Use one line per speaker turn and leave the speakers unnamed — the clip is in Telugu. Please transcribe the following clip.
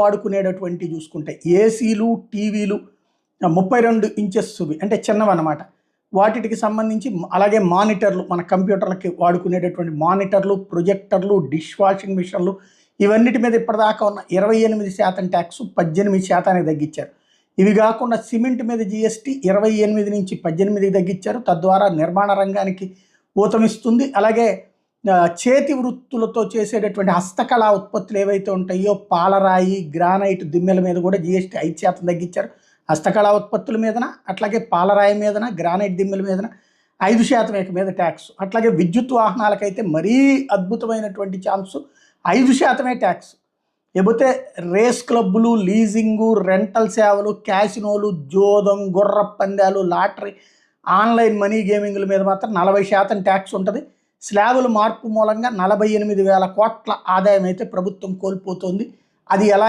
వాడుకునేటటువంటి చూసుకుంటే ఏసీలు టీవీలు ముప్పై రెండు ఇంచెస్వి అంటే చిన్నవన్నమాట వాటికి సంబంధించి అలాగే మానిటర్లు మన కంప్యూటర్లకి వాడుకునేటటువంటి మానిటర్లు ప్రొజెక్టర్లు డిష్ వాషింగ్ మిషన్లు ఇవన్నిటి మీద ఇప్పటిదాకా ఉన్న ఇరవై ఎనిమిది శాతం ట్యాక్స్ పద్దెనిమిది శాతానికి తగ్గించారు. ఇవి కాకుండా సిమెంట్ మీద జిఎస్టీ ఇరవై ఎనిమిది నుంచి పద్దెనిమిదికి తగ్గించారు. తద్వారా నిర్మాణ రంగానికి ఊతమిస్తుంది. అలాగే చేతి వృత్తులతో చేసేటటువంటి హస్తకళా ఉత్పత్తులు ఏవైతే ఉంటాయో పాలరాయి గ్రానైట్ దిమ్మెల మీద కూడా జిఎస్టీ ఐదు శాతం తగ్గించారు. హస్తకళా ఉత్పత్తుల మీదన అట్లాగే పాలరాయి మీదన గ్రానైట్ దిమ్మెల మీదన ఐదు శాతం ఇక మీద ట్యాక్స్ అట్లాగే విద్యుత్ వాహనాలకైతే మరీ అద్భుతమైనటువంటి ఛాన్స్ ఐదు శాతమే ట్యాక్స్ లేకపోతే రేస్ క్లబ్బులు లీజింగు రెంటల్ సేవలు క్యాసినోలు జోదం గుర్ర పందాలు లాటరీ ఆన్లైన్ మనీ గేమింగ్ల మీద మాత్రం నలభై శాతం ట్యాక్స్ ఉంటుంది. స్లాబుల మార్పు మూలంగా నలభై ఎనిమిది వేల కోట్ల ఆదాయం అయితే ప్రభుత్వం కోల్పోతుంది. అది ఎలా